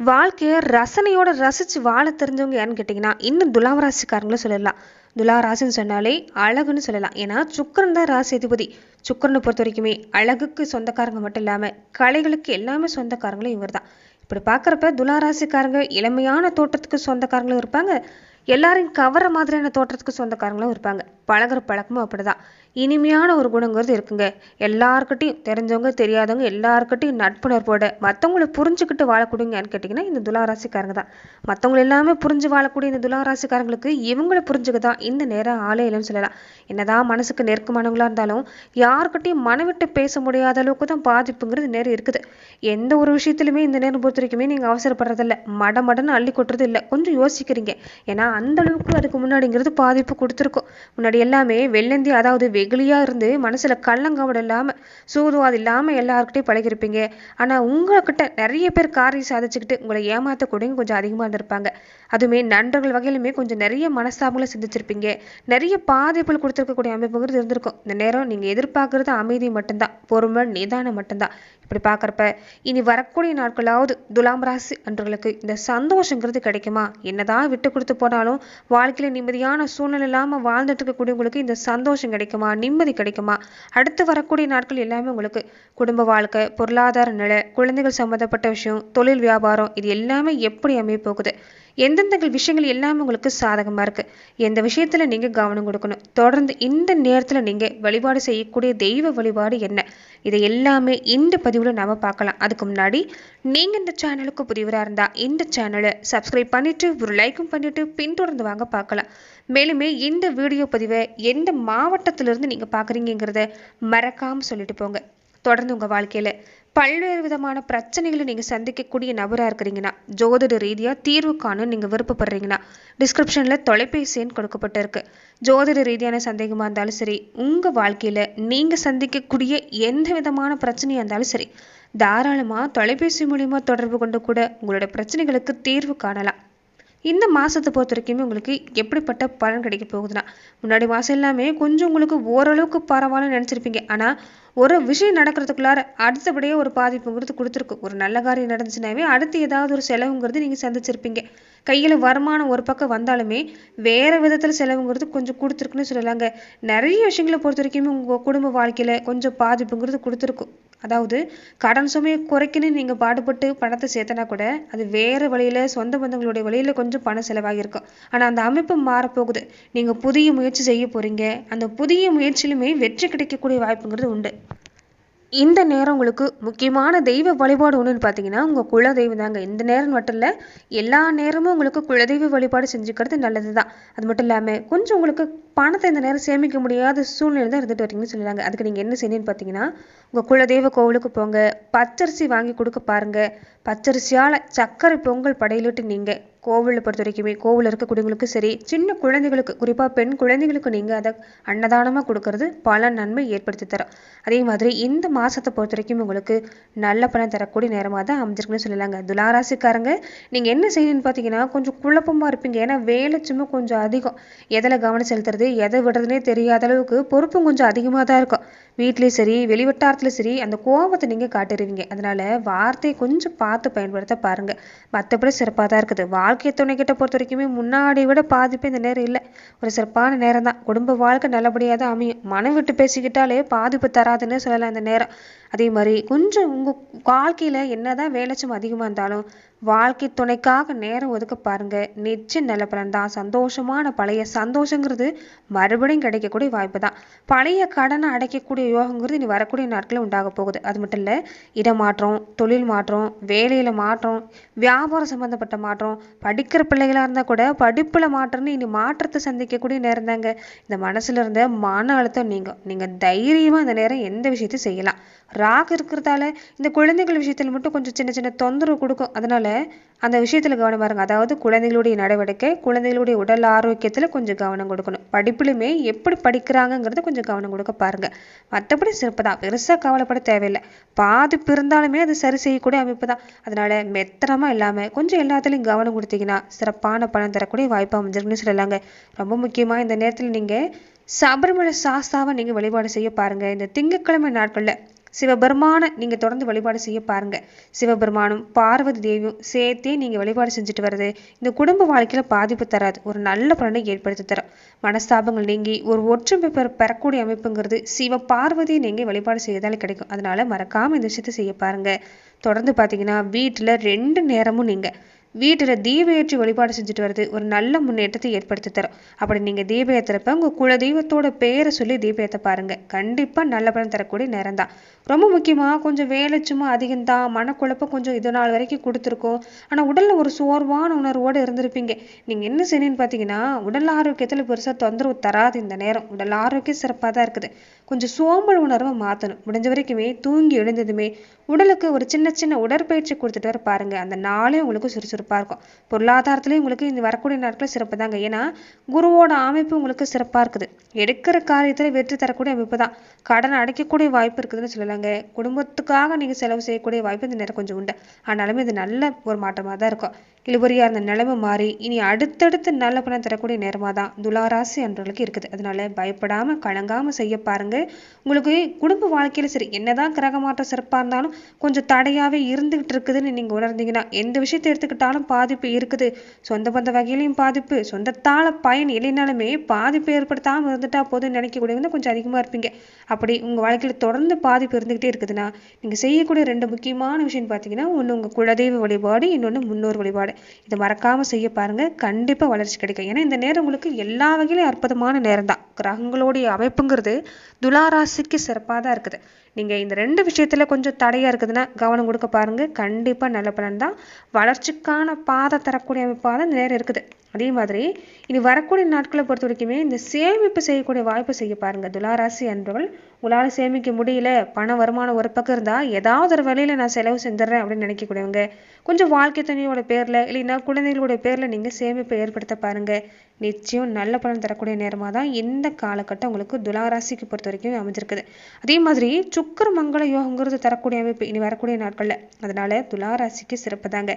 வாழ்க்கையை ரசனையோட ரசித்து வாழ தெரிஞ்சவங்க யாருன்னு கேட்டிங்கன்னா இன்னும் துலாம் ராசிக்காரங்களும் சொல்லலாம். துலா ராசின்னு சொன்னாலே அழகுன்னு சொல்லலாம். ஏன்னா சுக்கரன் தான் ராசி அதிபதி. சுக்கரனை பொறுத்த வரைக்குமே அழகுக்கு சொந்தக்காரங்க மட்டும் இல்லாமல் கலைகளுக்கு எல்லாமே சொந்தக்காரங்களும் இவர் தான் இப்படி பார்க்குறப்ப துலா ராசிக்காரங்க இளமையான தோட்டத்துக்கு சொந்தக்காரங்களும் இருப்பாங்க. எல்லாரையும் கவர மாதிரியான தோற்றத்துக்கு சொந்தக்காரங்களும் இருப்பாங்க. பழகுற பழக்கமும் அப்படிதான். இனிமையான ஒரு குணங்கிறது இருக்குங்க. எல்லாருக்கிட்டையும் தெரிஞ்சவங்க தெரியாதவங்க எல்லாருக்கிட்டையும் நட்புணர்வோட மற்றவங்களை புரிஞ்சுக்கிட்டு வாழக்கூடியங்கன்னு கேட்டிங்கன்னா இந்த துளாராசிக்காரங்க தான். மற்றவங்க எல்லாமே புரிஞ்சு வாழக்கூடிய இந்த துளாராசிக்காரங்களுக்கு இவங்களை புரிஞ்சுக்க தான் இந்த நேரம் ஆளே இல்லைன்னு சொல்லலாம். என்னதான் மனசுக்கு நெருக்கமானவங்களாக இருந்தாலும் யாருக்கிட்டையும் மனம் விட்டு பேச முடியாத அளவுக்கு தான் பாதிப்புங்கிறது நேரம் இருக்குது. எந்த ஒரு விஷயத்துலையுமே இந்த நேரம் பொறுத்த வரைக்குமே நீங்கள் அவசரப்படுறதில்ல. மட மடன்னு அள்ளி கொட்டுறது இல்லை கொஞ்சம் யோசிக்கிறீங்க. ஏன்னா அந்த அளவுக்கு அதுக்கு முன்னாடிங்கிறது பாதிப்பு கொடுத்துருக்கும். முன்னாடி எல்லாமே வெள்ளந்தி அதாவது வெகுளியாக இருந்து மனசில் கள்ளங்கவடம் இல்லாமல் சூதுவாது இல்லாமல் எல்லாருக்கிட்டையும் பழகிருப்பீங்க ஆனால் உங்கள்கிட்ட நிறைய பேர் காரியம் சாதிச்சுக்கிட்டு உங்களை ஏமாற்றக்கூடியவங்க கொஞ்சம் அதிகமாக இருந்திருப்பாங்க. அதுவுமே நண்பர்கள் வகையிலுமே கொஞ்சம் நிறைய மனஸ்தாபங்களை சிந்திச்சிருப்பீங்க. நிறைய பாதிப்புகள் கொடுத்துருக்கக்கூடிய அமைப்புங்கிறது இருந்திருக்கும். இந்த நேரம் நீங்கள் எதிர்பார்க்குறது அமைதி மட்டும்தான். பொறுமை நிதானம் மட்டும்தான். இப்படி பார்க்குறப்ப இனி வரக்கூடிய நாட்களாவது துலாம் ராசி அன்றர்களுக்கு இந்த சந்தோஷங்கிறது கிடைக்குமா? என்னதான் விட்டு கொடுத்து போனாலும் வாழ்க்கையில் நிம்மதியான சூழ்நிலை இல்லாமல் வாழ்ந்துட்டு இருக்கக்கூடியவங்களுக்கு இந்த சந்தோஷம் கிடைக்குமா? நிம்மதி கிடைக்குமா? அடுத்து வரக்கூடிய நாட்கள் எல்லாமே உங்களுக்கு குடும்ப வாழ்க்கை பொருளாதார நிலை குழந்தைகள் சம்மந்தப்பட்ட விஷயம் தொழில் வியாபாரம் இது எல்லாமே எப்படி அமைய போகுது? எந்தெந்த விஷயங்கள் எல்லாமே உங்களுக்கு சாதகமாக இருக்குது எந்த விஷயத்தில் நீங்கள் கவனம் கொடுக்கணும்? தொடர்ந்து இந்த நேரத்தில் நீங்கள் வழிபாடு செய்யக்கூடிய தெய்வ வழிபாடு என்ன? இதை எல்லாமே இந்த பதிவில் நாம் பார்க்கலாம். அதுக்கு முன்னாடி நீங்கள் இந்த சேனலுக்கு புதியவராக இருந்தால் இந்த சேனலை சப்ஸ்கிரைப் பண்ணிவிட்டு ஒரு லைக்கும் பண்ணிவிட்டு பின்தொடர்ந்து வாங்க பார்க்கலாம். மேலுமே இந்த வீடியோ பதிவை எந்த மாவட்டத்திலிருந்து நீங்கள் பார்க்குறீங்கிறத மறக்காமல் சொல்லிட்டு போங்க. தொடர்ந்து உங்கள் வாழ்க்கையில் பல்வேறு விதமான பிரச்சனைகளை நீங்கள் சந்திக்கக்கூடிய நபராக இருக்கிறீங்கன்னா ஜோதிட ரீதியாக தீர்வு காண நீங்கள் விருப்பப்படுறீங்கன்னா டிஸ்கிரிப்ஷனில் தொலைபேசி எண் கொடுக்கப்பட்டிருக்கு. ஜோதிட ரீதியான சந்தேகமாக இருந்தாலும் சரி உங்கள் வாழ்க்கையில் நீங்கள் சந்திக்கக்கூடிய எந்த விதமான பிரச்சனையாக இருந்தாலும் சரி தாராளமாக தொலைபேசி மூலிமா தொடர்பு கொண்டு கூட உங்களோட பிரச்சனைகளுக்கு தீர்வு காணலாம். இந்த மாதத்தை பொறுத்த வரைக்குமே உங்களுக்கு எப்படிப்பட்ட பலன் கிடைக்க போகுதுன்னா முன்னாடி மாதம் எல்லாமே கொஞ்சம் உங்களுக்கு ஓரளவுக்கு பரவாயில்ல நினச்சிருப்பீங்க. ஆனால் ஒரு விஷயம் நடக்கிறதுக்குள்ளார அடுத்தபடியே ஒரு பாதிப்புங்கிறது கொடுத்துருக்கு ஒரு நல்ல காரியம் நடந்துச்சுனாவே அடுத்து ஏதாவது ஒரு செலவுங்கிறது நீங்கள் சந்திச்சிருப்பீங்க. கையில் வருமானம் ஒரு பக்கம் வந்தாலுமே வேறு விதத்தில் செலவுங்கிறது கொஞ்சம் கொடுத்துருக்குன்னு சொல்லலாங்க. நிறைய விஷயங்களை பொறுத்த வரைக்குமே உங்கள் குடும்ப வாழ்க்கையில் கொஞ்சம் பாதிப்புங்கிறது கொடுத்துருக்கும். அதாவது கடன் சுமையை குறைக்கணும்னு நீங்கள் பாடுபட்டு பணத்தை சேர்த்தனா கூட அது வேறு வழியில் சொந்த பந்தங்களுடைய வழியில் கொஞ்சம் பணம் செலவாகியிருக்கும். ஆனால் அந்த அமைப்பு மாறப்போகுது. நீங்கள் புதிய முயற்சி செய்ய போகிறீங்க அந்த புதிய முயற்சியிலுமே வெற்றி கிடைக்கக்கூடிய வாய்ப்புங்கிறது உண்டு. இந்த நேரம் உங்களுக்கு முக்கியமான தெய்வ வழிபாடு ஒன்றுன்னு பார்த்தீங்கன்னா உங்கள் குலதெய்வம் தாங்க. இந்த நேரம் மட்டும் இல்லை எல்லா நேரமும் உங்களுக்கு குலதெய்வ வழிபாடு செஞ்சுக்கிறது நல்லது தான் அது மட்டும் இல்லாமல் கொஞ்சம் உங்களுக்கு பணத்தை இந்த நேரம் சேமிக்க முடியாத சூழ்நிலை தான் இருந்துட்டு வரீங்கன்னு சொல்லிடுறாங்க. அதுக்கு நீங்கள் என்ன செய்யணும்னு பார்த்தீங்கன்னா உங்கள் குலதெய்வ கோவிலுக்கு போங்க. பச்சரிசி வாங்கி கொடுக்க பாருங்கள் பச்சரிசியால் சர்க்கரை பொங்கல் படையிலிட்டு நீங்கள் கோவிலை பொறுத்த வரைக்குமே கோவில் இருக்கக்கூடியவங்களுக்கு சரி சின்ன குழந்தைகளுக்கு குறிப்பாக பெண் குழந்தைகளுக்கு நீங்கள் அதை அன்னதானமாக கொடுக்கறது பல நன்மை ஏற்படுத்தி தரும். அதே மாதிரி இந்த மாதத்தை பொறுத்த வரைக்கும் உங்களுக்கு நல்ல பலன் தரக்கூடிய நேரமாக தான் அமைஞ்சிருக்குன்னு சொல்லலாங்க துலாராசிக்காரங்க நீங்கள் என்ன செய்யணும்னு பார்த்தீங்கன்னா கொஞ்சம் குழப்பமாக இருப்பீங்க. ஏன்னா வேலை சும்மா கொஞ்சம் அதிகம். எதில் கவனம் செலுத்துறது? எதை விடுறதுனே தெரியாத அளவுக்கு பொறுப்பும் கொஞ்சம் அதிகமாக தான் இருக்கும். வீட்லேயும் சரி வெளிவட்டாரத்துலையும் சரி அந்த கோபத்தை நீங்கள் காட்டிடுவீங்க அதனால் வார்த்தையை கொஞ்சம் பார்த்து பயன்படுத்த பாருங்கள் மற்றபடி சிறப்பாக தான் இருக்குது. வாழ்க்கை துணைக்கிட்ட பொறுத்த வரைக்குமே முன்னாடி விட பாதிப்பு இந்த நேரம் இல்லை. ஒரு சிறப்பான நேரம் தான். குடும்ப வாழ்க்கை நல்லபடியாக தான் அமையும். மனம் விட்டு பேசிக்கிட்டாலே பாதிப்பு தராதுன்னு சொல்லலாம் இந்த நேரம். அதே மாதிரி கொஞ்சம் உங்கள் வாழ்க்கையில் என்ன தான் வேலைச்சும் அதிகமாக இருந்தாலும் வாழ்க்கை துணைக்காக நேரம் ஒதுக்க பாருங்கள் நிச்சயம் நல்ல பலன் தான். சந்தோஷமான பழைய சந்தோஷங்கிறது மறுபடியும் கிடைக்கக்கூடிய வாய்ப்பு தான். பழைய கடனை அடைக்கக்கூடிய யோகங்கிறது இனி வரக்கூடிய நாட்களில் உண்டாக போகுது. அது மட்டும் இல்லை இடமாற்றம் தொழில் மாற்றம் வேலையில் மாற்றம் வியாபாரம் சம்மந்தப்பட்ட மாற்றம் படிக்கிற பிள்ளைகளாக இருந்தால் கூட படிப்பில் மாற்றம்னு இனி மாற்றத்தை சந்திக்கக்கூடிய நேரம் தாங்க. இந்த மனசில் இருந்த மன அழுத்தம் நீங்கள் நீங்கள் தைரியமாக இந்த நேரம் எந்த விஷயத்தையும் செய்யலாம். ராகு இருக்கிறதால இந்த குழந்தைகள் விஷயத்தில் மட்டும் கொஞ்சம் சின்ன சின்ன தொந்தரவு கொடுக்கும். அதனால அந்த விஷயத்தில் கவனம் பாருங்க. அதாவது குழந்தைகளுடைய நடவடிக்கை குழந்தைகளுடைய உடல் ஆரோக்கியத்தில் கொஞ்சம் கவனம் கொடுக்கணும். படிப்புலையுமே எப்படி படிக்கிறாங்கங்கிறத கொஞ்சம் கவனம் கொடுக்க பாருங்க. மற்றபடி சிறப்பு தான். பெருசாக கவலைப்பட தேவையில்லை. பாதிப்பு இருந்தாலுமே அது சரி செய்யக்கூடிய அமைப்பு தான். அதனால மெத்தனமாக இல்லாமல் கொஞ்சம் எல்லாத்துலேயும் கவனம் கொடுத்தீங்கன்னா சிறப்பான பணம் தரக்கூடிய வாய்ப்பு அமைஞ்சிருக்குன்னு சொல்லலாங்க. ரொம்ப முக்கியமாக இந்த நேரத்தில் நீங்கள் சபரிமலை சாஸ்தாவை நீங்கள் வழிபாடு செய்ய பாருங்கள் இந்த திங்கட்கிழமை நாட்களில் சிவபெருமானை நீங்கள் தொடர்ந்து வழிபாடு செய்ய பாருங்கள் சிவபெருமானும் பார்வதி தேவியும் சேர்த்தே நீங்கள் வழிபாடு செஞ்சுட்டு வர்றது இந்த குடும்ப வாழ்க்கையில் பாதிப்பு தராது. ஒரு நல்ல பலனை ஏற்படுத்தி தரும். மனஸ்தாபங்கள் நீங்கி ஒரு ஒற்றுமை பெற பெறக்கூடிய அமைப்புங்கிறது சிவ பார்வதியை நீங்கள் வழிபாடு செய்யதாலே கிடைக்கும். அதனால மறக்காமல் இந்த விஷயத்தை செய்ய பாருங்கள் தொடர்ந்து பார்த்தீங்கன்னா வீட்டில் ரெண்டு நேரமும் நீங்கள் வீட்டில் தீப ஏற்றி வழிபாடு செஞ்சுட்டு வர்றது ஒரு நல்ல முன்னேற்றத்தை ஏற்படுத்தி தரும் அப்படி நீங்கள் தீப ஏற்றுறப்ப உங்கள் குல தெய்வத்தோட பேரை சொல்லி தீப ஏற்ற பாருங்க. கண்டிப்பாக நல்ல பலன் தரக்கூடிய நேரம் தான் ரொம்ப முக்கியமாக கொஞ்சம் வேலை சும்மா அதிகம்தான். மனக்குழப்பம் கொஞ்சம் இது நாள் வரைக்கும் கொடுத்துருக்கோம். ஆனால் உடலில் ஒரு சோர்வான உணர்வோடு இருந்திருப்பீங்க. நீங்கள் என்ன செய்யணும்னு பார்த்தீங்கன்னா உடல் ஆரோக்கியத்தில் பெருசாக தொந்தரவு தராது இந்த நேரம். உடல் ஆரோக்கியம் சிறப்பாக தான் இருக்குது. கொஞ்சம் சோம்பல் உணர்வை மாற்றணும் முடிஞ்ச வரைக்குமே தூங்கி எழுந்ததுமே உடலுக்கு ஒரு சின்ன சின்ன உடற்பயிற்சி கொடுத்துட்டு வர பாருங்க. அந்த நாளே உங்களுக்கு சிறப்பாக இருக்கும். பொருளாதாரத்துலேயும் உங்களுக்கு இந்த வரக்கூடிய நாட்கள் சிறப்பு தாங்க. ஏன்னா குருவோட அமைப்பு உங்களுக்கு சிறப்பாக இருக்குது. எடுக்கிற காரியத்தில் வெற்றி தரக்கூடிய அமைப்பு தான். கடன் அடைக்கக்கூடிய வாய்ப்பு இருக்குதுன்னு சொல்லலாங்க. குடும்பத்துக்காக நீங்கள் செலவு செய்யக்கூடிய வாய்ப்பு இந்த நேரம் கொஞ்சம் உண்டு. ஆனாலுமே இது நல்ல ஒரு மாற்றமாக தான் இருக்கும். இழுபறியாக இருந்த நிலைமை மாறி இனி அடுத்தடுத்து நல்ல பணம் தரக்கூடிய நேரமாக தான் துளாராசி அன்றவர்களுக்கு இருக்குது. அதனால பயப்படாமல் கலங்காமல் செய்ய பாருங்க. உங்களுக்கு குடும்ப வாழ்க்கையில் சரி என்னதான் கிரக மாற்றம் சிறப்பாக இருந்தாலும் கொஞ்சம் தடையாகவே இருந்துகிட்டு இருக்குதுன்னு நீங்கள் உணர்ந்தீங்கன்னா எந்த விஷயத்தை எடுத்துக்கிட்டாலும் பாதிப்பு இருக்குது. சொந்த பந்த வகையிலையும் பாதிப்பு. சொந்தத்தால் பயன் இல்லைனாலுமே பாதிப்பு ஏற்படுத்தாமல் இருந்துட்டா போதும்னு நினைக்கக்கூடியவங்க கொஞ்சம் அதிகமாக இருப்பீங்க. அப்படி உங்கள் வாழ்க்கையில் தொடர்ந்து பாதிப்பு இருந்துக்கிட்டே இருக்குதுன்னா நீங்கள் செய்யக்கூடிய ரெண்டு முக்கியமான விஷயம்னு பார்த்தீங்கன்னா ஒன்று உங்கள் குலதெய்வ வழிபாடு இன்னொன்று முன்னோர் வழிபாடு. இதை மறக்காமல் செய்ய பாருங்க. கண்டிப்பாக வளர்ச்சி கிடைக்கும். ஏன்னா இந்த நேரம் உங்களுக்கு எல்லா வகையிலும் அற்புதமான நேரம் தான் கிரகங்களுடைய அமைப்புங்கிறது துளாராசிக்கு சிறப்பாக தான் இருக்குது. நீங்கள் இந்த ரெண்டு விஷயத்தில் கொஞ்சம் தடையாக இருக்குதுன்னா கவனம் கொடுக்க பாருங்க. கண்டிப்பாக நல்ல பலன் தான். வளர்ச்சிக்கான பாதை தரக்கூடிய அமைப்பாக தான் இந்த நேரம் இருக்குது. அதே மாதிரி இனி வரக்கூடிய நாட்களை பொறுத்த வரைக்குமே இந்த சேமிப்பு செய்யக்கூடிய வாய்ப்பு செய்ய பாருங்க. துளாராசி அன்றவர்கள் உங்களால் சேமிக்க முடியல பண வருமானம் ஒரு பக்கம் இருந்தால் ஏதாவது ஒரு வழியில் நான் செலவு செஞ்சிடறேன் அப்படின்னு நினைக்கக்கூடியவங்க கொஞ்சம் வாழ்க்கை துணையோட பேரில் இல்லைன்னா குழந்தைகளோட பேரில் நீங்கள் சேமிப்பை ஏற்படுத்த பாருங்க. நிச்சயம் நல்ல பலன் தரக்கூடிய நேரமாக தான் இந்த காலகட்டம் உங்களுக்கு துளாராசிக்கு பொறுத்த வரைக்கும் அமைஞ்சிருக்குது. அதே மாதிரி சுக்கர மங்கள யோகங்கிறது தரக்கூடிய அமைப்பு இனி வரக்கூடிய நாட்களில். அதனால துளாராசிக்கு சிறப்பு தாங்க.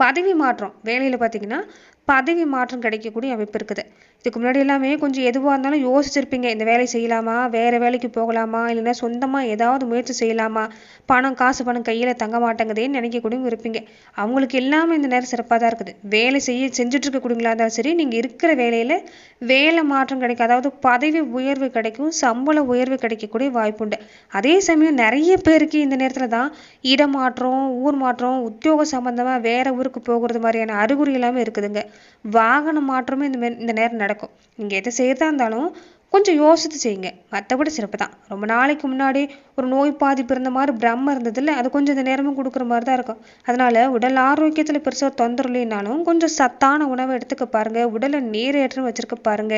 பதவி மாற்றம் வேலையில் பார்த்தீங்கன்னா பதவி மாற்றம் கிடைக்கக்கூடிய அமைப்பு இருக்குது. இதுக்கு முன்னாடி எல்லாமே கொஞ்சம் எதுவாக இருந்தாலும் யோசிச்சிருப்பீங்க. இந்த வேலை செய்யலாமா? வேறு வேலைக்கு போகலாமா? இல்லைன்னா சொந்தமாக ஏதாவது முயற்சி செய்யலாமா? பணம் காசு பணம் கையில் தங்க மாட்டேங்குதேன்னு நினைக்கக்கூடியவங்க இருப்பீங்க. அவங்களுக்கு எல்லாமே இந்த நேரம் சிறப்பாக தான் இருக்குது. வேலை செய்ய செஞ்சுட்டு இருக்கக்கூடியவங்களா இருந்தாலும் சரி நீங்கள் இருக்கிற வேலையில் வேலை மாற்றம் கிடைக்கும் அதாவது பதவி உயர்வு கிடைக்கும் சம்பள உயர்வு கிடைக்கக்கூடிய வாய்ப்புண்டு அதே சமயம் நிறைய பேருக்கு இந்த நேரத்தில் தான் இடமாற்றம் ஊர் மாற்றம் உத்தியோக சம்பந்தமாக வேறு ஊருக்கு போகிறது மாதிரியான அறிகுறி எல்லாமே இருக்குதுங்க. வாகன மாற்றமும் இந்த மாரி இந்த நேரம் நடக்கும். நீங்கள் எதை செய்கிறதா இருந்தாலும் கொஞ்சம் யோசித்து செய்யுங்க. மற்றபடி சிறப்பு தான். ரொம்ப நாளைக்கு முன்னாடி ஒரு நோய் பாதிப்பு இருந்த மாதிரி பிரம்ம இருந்ததில்ல அது கொஞ்சம் இந்த நேரமும் கொடுக்குற மாதிரி தான் இருக்கும். அதனால உடல் ஆரோக்கியத்தில் பெருசாக தொந்தரவு இல்லைனாலும் கொஞ்சம் சத்தான உணவை எடுத்துக்க பாருங்க. உடலை நீரேற்றம் வச்சிருக்க பாருங்க.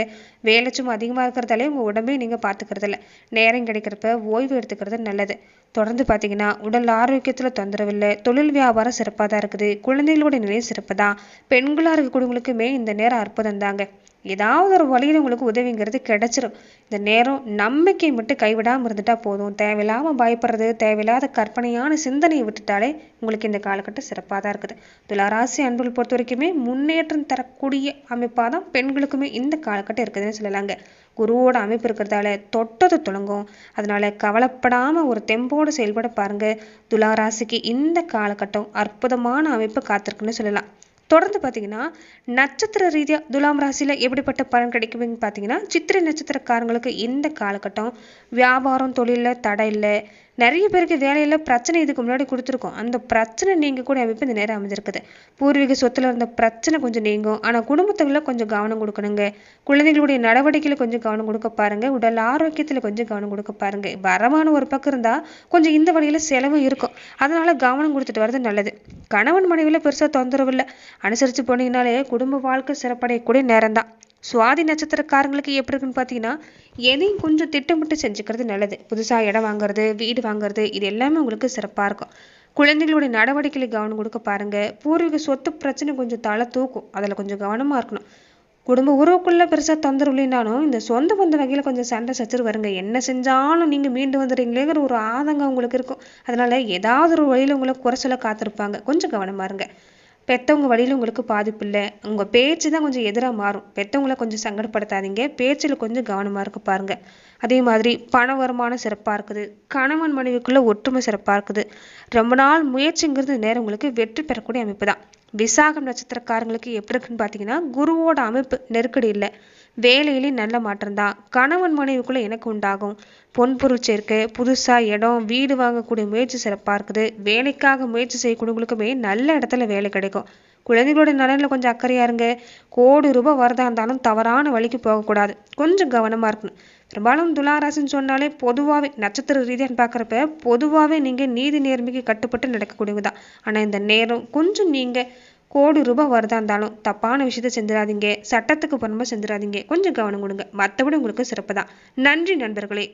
வேலை சும்மா அதிகமாக இருக்கிறதாலே உங்கள் உடம்பே நீங்கள் பார்த்துக்கிறதில்ல. நேரம் கிடைக்கிறப்ப ஓய்வு எடுத்துக்கிறது நல்லது. தொடர்ந்து பார்த்தீங்கன்னா உடல் ஆரோக்கியத்தில் தொந்தரவு இல்லை தொழில் வியாபாரம் சிறப்பாக தான் இருக்குது. குழந்தைகளோட நிலை சிறப்பு தான். பெண்களாக இருக்கக்கூடியவங்களுக்குமே இந்த நேரம் அற்புதம் தாங்க. ஏதாவது ஒரு வழியில் உங்களுக்கு உதவிங்கிறது கிடைச்சிரும். இந்த நேரம் நம்பிக்கை மட்டும் கைவிடாமல் இருந்துட்டா போதும். தேவையில்லாமல் பயப்படுறது தேவையில்லாத கற்பனையான சிந்தனையை விட்டுட்டாலே உங்களுக்கு இந்த காலகட்டம் சிறப்பாக தான் இருக்குது. துளாராசி அன்புகள் பொறுத்த வரைக்குமே முன்னேற்றம் தரக்கூடிய அமைப்பாக தான் பெண்களுக்குமே இந்த காலகட்டம் இருக்குதுன்னு சொல்லலாங்க. குருவோட அமைப்பு இருக்கிறதால தொட்டது துளங்கும் அதனால கவலைப்படாமல் ஒரு தெம்போடு செயல்பட பாருங்க. துளாராசிக்கு இந்த காலகட்டம் அற்புதமான அமைப்பு காத்திருக்குன்னு சொல்லலாம். தொடர்ந்து பார்த்தீங்கன்னா நட்சத்திர ரீதியாக துலாம் ராசியில் எப்படிப்பட்ட பலன் கிடைக்குதுன்னு பார்த்தீங்கன்னா சித்திரை நட்சத்திரக்காரங்களுக்கு இந்த காலகட்டம் வியாபாரம் தொழிலில் தடை இல்லை. நிறைய பேருக்கு வேலையில் பிரச்சனை இதுக்கு முன்னாடி கொடுத்துருக்கோம். அந்த பிரச்சனை நீங்கள் கூட அமைப்பு இந்த நேரம் அமைஞ்சிருக்குது. பூர்வீக சொத்துல இருந்த பிரச்சனை கொஞ்சம் நீங்கும். ஆனால் குடும்பத்துக்குள்ள கொஞ்சம் கவனம் கொடுக்கணுங்க. குழந்தைகளுடைய நடவடிக்கையில் கொஞ்சம் கவனம் கொடுக்க பாருங்க. உடல் ஆரோக்கியத்தில் கொஞ்சம் கவனம் கொடுக்க பாருங்க. வரமான ஒரு பக்கம் இருந்தால் கொஞ்சம் இந்த வழியில் செலவு இருக்கும். அதனால கவனம் கொடுத்துட்டு வர்றது நல்லது. கணவன் மனைவியில் பெருசாக தொந்தரவு இல்லை. அனுசரித்து போனீங்கனாலே குடும்ப வாழ்க்கை சிறப்படையக்கூடிய நேரம் தான் சுவாதி நட்சத்திரக்காரங்களுக்கு எப்படி இருக்குன்னு பார்த்தீங்கன்னா எதையும் கொஞ்சம் திட்டமிட்டு செஞ்சுக்கிறது நல்லது. புதுசாக இடம் வாங்குறது வீடு வாங்குறது இது எல்லாமே உங்களுக்கு சிறப்பாக இருக்கும். குழந்தைகளுடைய நடவடிக்கைகளை கவனம் கொடுக்க பாருங்க. பூர்வீக சொத்து பிரச்சனை கொஞ்சம் தலை தூக்கும். அதில் கொஞ்சம் கவனமாக இருக்கணும். குடும்ப உறவுக்குள்ளே பெருசாக தொந்தரவு இல்லைனாலும் இந்த சொந்த பந்த வகையில் கொஞ்சம் சண்டை சச்சரவு வருங்க. என்ன செஞ்சாலும் நீங்கள் மீண்டு வந்துடுறீங்களேங்கிற ஒரு ஆதங்கம் உங்களுக்கு இருக்கும். அதனால ஏதாவது ஒரு வழியில் உங்களை குறைச்சல காத்திருப்பாங்க. கொஞ்சம் கவனமா இருங்க. பெற்றவங்க வழியில் உங்களுக்கு பாதிப்பு இல்லை. உங்கள் பேச்சு தான் கொஞ்சம் எதிராக மாறும். பெற்றவங்கள கொஞ்சம் சங்கடப்படுத்தாதீங்க. பேச்சில் கொஞ்சம் கவனமாக இருக்க பாருங்க. அதே மாதிரி பண வருமானம் சிறப்பாக இருக்குது. கணவன் மனைவிக்குள்ள ஒற்றுமை சிறப்பாக இருக்குது. ரொம்ப நாள் முயற்சிங்கிறது நேரம் உங்களுக்கு வெற்றி பெறக்கூடிய அமைப்பு தான். விசாகம் நட்சத்திரக்காரங்களுக்கு எப்படி இருக்குன்னு பார்த்தீங்கன்னா குருவோட அமைப்பு நெருக்கடி இல்லை. வேலையிலேயும் நல்ல மாற்றம்தான் கணவன் மனைவிக்குள்ள எனக்கு உண்டாகும். பொன்பொருள் சேர்க்கை புதுசாக இடம் வீடு வாங்கக்கூடிய முயற்சி சிறப்பாக இருக்குது வேலைக்காக முயற்சி செய்யக்கூடியவங்களுக்குமே நல்ல இடத்துல வேலை கிடைக்கும். குழந்தைகளோட நலனில் கொஞ்சம் அக்கறையா இருங்க. கோடி ரூபாய் வரதா இருந்தாலும் தவறான வழிக்கு போகக்கூடாது. கொஞ்சம் கவனமாக இருக்கணும். பெரும்பாலும் துளாராசின்னு சொன்னாலே பொதுவாகவே நட்சத்திர ரீதியாக பார்க்குறப்ப பொதுவாகவே நீங்கள் நீதி நேர்மைக்கு கட்டுப்பட்டு நடக்கக்கூடியவங்க தான். ஆனால் இந்த நேரம் கொஞ்சம் நீங்கள் கோடி ரூபாய் வரதா இருந்தாலும் தப்பான விஷயத்த செஞ்சிடாதீங்க. சட்டத்துக்கு புறமா செஞ்சிடாதீங்க. கொஞ்சம் கவனம் கொடுங்க. மற்றபடி உங்களுக்கு சிறப்பு தான் நன்றி நண்பர்களே.